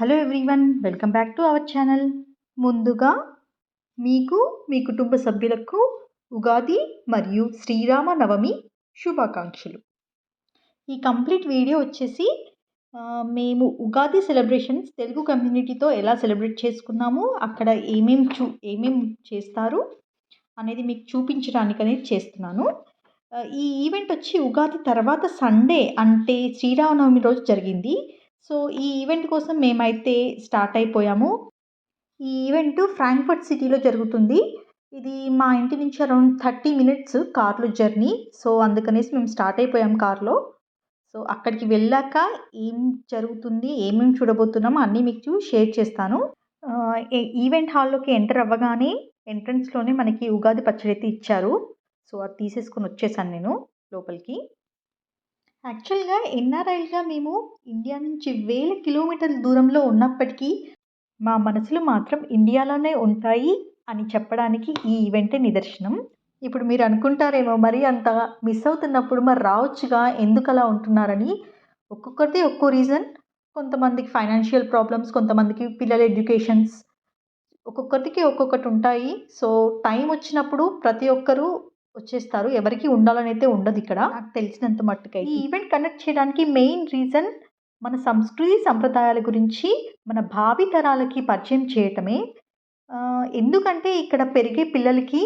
Hello everyone welcome back to our channel ముందుగా మీకు మీ కుటుంబ సభ్యులకు ఉగాది మరియు శ్రీరామ నవమి శుభాకాంక్షలు. ఈ కంప్లీట్ వీడియో వచ్చేసి మేము ఉగాది సెలబ్రేషన్స్ తెలుగు కమ్యూనిటీతో ఎలా సెలబ్రేట్ చేసుకున్నాము అక్కడ ఏమేం చూ ఏమేం చేస్తారు అనేది మీకు చూపించడానికి అనేది చేస్తున్నాను. ఈ ఈవెంట్ వచ్చి ఉగాది తర్వాత సండే అంటే శ్రీరామనవమి రోజు జరిగింది. సో ఈ ఈవెంట్ కోసం మేమైతే స్టార్ట్ అయిపోయాము. ఈ ఈవెంట్ ఫ్రాంక్ఫర్ట్ సిటీలో జరుగుతుంది. ఇది మా ఇంటి నుంచి అరౌండ్ థర్టీ మినిట్స్ కార్లో జర్నీ. సో అందుకనేసి మేము స్టార్ట్ అయిపోయాం కార్లో. సో అక్కడికి వెళ్ళాక ఏం జరుగుతుంది ఏమేమి చూడబోతున్నామో అన్నీ మీకు షేర్ చేస్తాను. ఈవెంట్ హాల్లోకి ఎంటర్ అవ్వగానే ఎంట్రన్స్లోనే మనకి ఉగాది పచ్చడి అయితే ఇచ్చారు. సో అది తీసేసుకొని వచ్చేసాను నేను లోపలికి. యాక్చువల్గా ఎన్ఆర్ఐలుగా మేము ఇండియా నుంచి వేల కిలోమీటర్ల దూరంలో ఉన్నప్పటికీ మా మనసులు మాత్రం ఇండియాలోనే ఉంటాయి అని చెప్పడానికి ఈ ఈవెంటే నిదర్శనం. ఇప్పుడు మీరు అనుకుంటారేమో మరి అంత మిస్ అవుతున్నప్పుడు మరి రావచ్చుగా ఎందుకు అలా ఉంటున్నారని. ఒక్కొక్కరిది ఒక్కో రీజన్. కొంతమందికి ఫైనాన్షియల్ ప్రాబ్లమ్స్ కొంతమందికి పిల్లల ఎడ్యుకేషన్స్. ఒక్కొక్కరికి ఒక్కొక్కటి ఉంటాయి. సో టైం వచ్చినప్పుడు ప్రతి ఒక్కరూ వచ్చేస్తారు. ఎవరికి ఉండాలని అయితే ఉండదు ఇక్కడ. నాకు తెలిసినంత మట్టుకై ఈ ఈవెంట్ కండక్ట్ చేయడానికి మెయిన్ రీజన్ మన సంస్కృతి సంప్రదాయాల గురించి మన భావి తరాలకి పరిచయం చేయటమే. ఎందుకంటే ఇక్కడ పెరిగే పిల్లలకి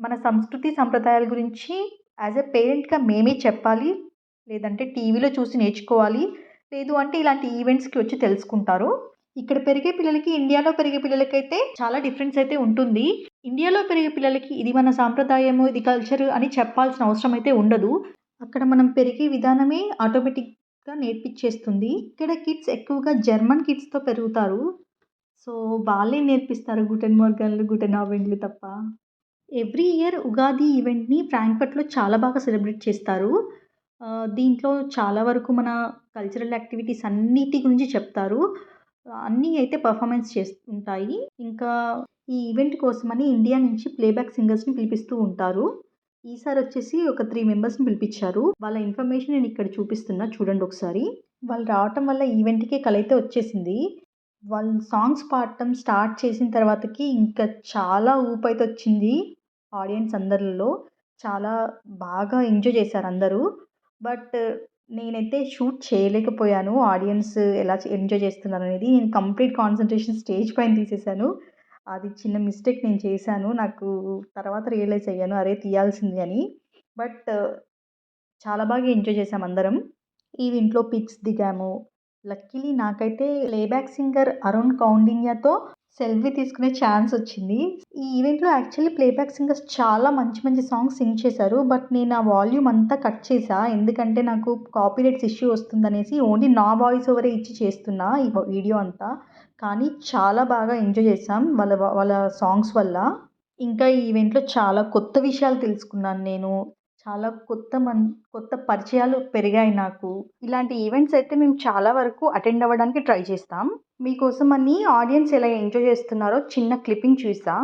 మన సంస్కృతి సంప్రదాయాల గురించి యాజ్ ఎ పేరెంట్గా మేమే చెప్పాలి. లేదంటే టీవీలో చూసి నేర్చుకోవాలి. లేదు అంటే ఇలాంటి ఈవెంట్స్కి వచ్చి తెలుసుకుంటారు. ఇక్కడ పెరిగే పిల్లలకి ఇండియాలో పెరిగే పిల్లలకైతే చాలా డిఫరెన్స్ అయితే ఉంటుంది. ఇండియాలో పెరిగే పిల్లలకి ఇది మన సాంప్రదాయము ఇది కల్చర్ అని చెప్పాల్సిన అవసరం అయితే ఉండదు. అక్కడ మనం పెరిగే విధానమే ఆటోమేటిక్గా నేర్పించేస్తుంది ఇక్కడ కిడ్స్ ఎక్కువగా జర్మన్ కిడ్స్తో పెరుగుతారు. సో వాళ్ళే నేర్పిస్తారు గుటెన్ మోర్గన్లు గుటెన్ ఆవెండ్లు తప్ప. ఎవ్రీ ఇయర్ ఉగాది ఈవెంట్ని ఫ్రాంక్ఫర్ట్లో చాలా బాగా సెలబ్రేట్ చేస్తారు. దీంట్లో చాలా వరకు మన కల్చరల్ యాక్టివిటీస్ అన్నిటి గురించి చెప్తారు. అన్నీ అయితే పర్ఫార్మెన్స్ చేస్తుంటాయి ఇంకా ఈ ఈవెంట్ కోసమని ఇండియా నుంచి ప్లేబ్యాక్ సింగర్స్ని పిలిపిస్తూ ఉంటారు. ఈసారి వచ్చేసి ఒక త్రీ మెంబర్స్ని పిలిపించారు. వాళ్ళ ఇన్ఫర్మేషన్ నేను ఇక్కడ చూపిస్తున్నా చూడండి ఒకసారి. వాళ్ళు రావటం వల్ల ఈవెంట్కి అయితే వచ్చేసింది. వాళ్ళు సాంగ్స్ పాడటం స్టార్ట్ చేసిన తర్వాతకి ఇంకా చాలా ఊపు అయితే వచ్చింది ఆడియన్స్ అందరిలో. చాలా బాగా ఎంజాయ్ చేశారు అందరూ. బట్ నేనైతే షూట్ చేయలేకపోయాను. ఆడియన్స్ ఎలా ఎంజాయ్ చేస్తున్నారు అనేది నేను కంప్లీట్ కాన్సన్ట్రేషన్ స్టేజ్ పైన తీసేశాను. అది చిన్న మిస్టేక్ నేను చేశాను. నాకు తర్వాత రియలైజ్ అయ్యాను. అరే తీయాల్సింది అని. బట్ చాలా బాగా ఎంజాయ్ చేసాం అందరం. ఈవెంట్లో పిక్స్ దిగాము. లక్కీలీ నాకైతే ప్లేబ్యాక్ సింగర్ అరుణ్ కౌండిన్యతో సెల్ఫీ తీసుకునే ఛాన్స్ వచ్చింది. ఈ ఈవెంట్లో యాక్చువల్లీ ప్లేబ్యాక్ సింగర్స్ చాలా మంచి మంచి సాంగ్స్ సింగ్ చేశారు. బట్ నేను ఆ వాల్యూమ్ అంతా కట్ చేసా ఎందుకంటే నాకు కాపీరైట్స్ ఇష్యూ వస్తుందనేసి ఓన్లీ నా వాయిస్ ఓవరే ఇచ్చి చేస్తున్నా ఈ వీడియో అంతా. కానీ చాలా బాగా ఎంజాయ్ చేసాం వాళ్ళ వాళ్ళ సాంగ్స్ వల్ల. ఇంకా ఈ ఈవెంట్లో చాలా కొత్త విషయాలు తెలుసుకున్నాను నేను. చాలా కొత్త మన్ కొత్త పరిచయాలు పెరిగాయి నాకు. ఇలాంటి ఈవెంట్స్ అయితే మేము చాలా వరకు అటెండ్ అవ్వడానికి ట్రై చేస్తాం. మీకోసం అని ఆడియన్స్ ఎలా ఎంజాయ్ చేస్తున్నారో చిన్న క్లిప్పింగ్ చూసా.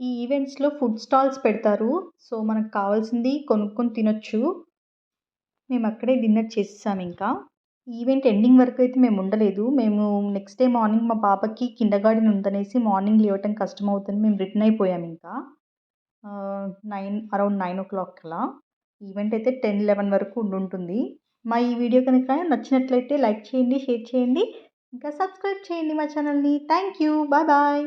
ఈ ఈవెంట్స్లో ఫుడ్ స్టాల్స్ పెడతారు. సో మనకు కావాల్సింది కొనుక్కొని తినొచ్చు. మేము అక్కడే డిన్నర్ చేసేసాం ఇంకా. ఈవెంట్ ఎండింగ్ వరకు అయితే మేము ఉండలేదు. మేము నెక్స్ట్ డే మార్నింగ్ మా పాపకి కింద గార్డెన్ ఉందనేసి మార్నింగ్ లేవటం కష్టం అవుతుంది మేము రిటర్న్ అయిపోయాం ఇంకా. Nine around nine o'clock అలా. ఈవెంట్ అయితే టెన్ లెవెన్ వరకు ఉండుంటుంది. మా ఈ వీడియో కనుక నచ్చినట్లయితే లైక్ చేయండి షేర్ చేయండి. ఇంకా సబ్స్క్రైబ్ చేయండి మా ఛానల్ని. Thank you. Bye bye.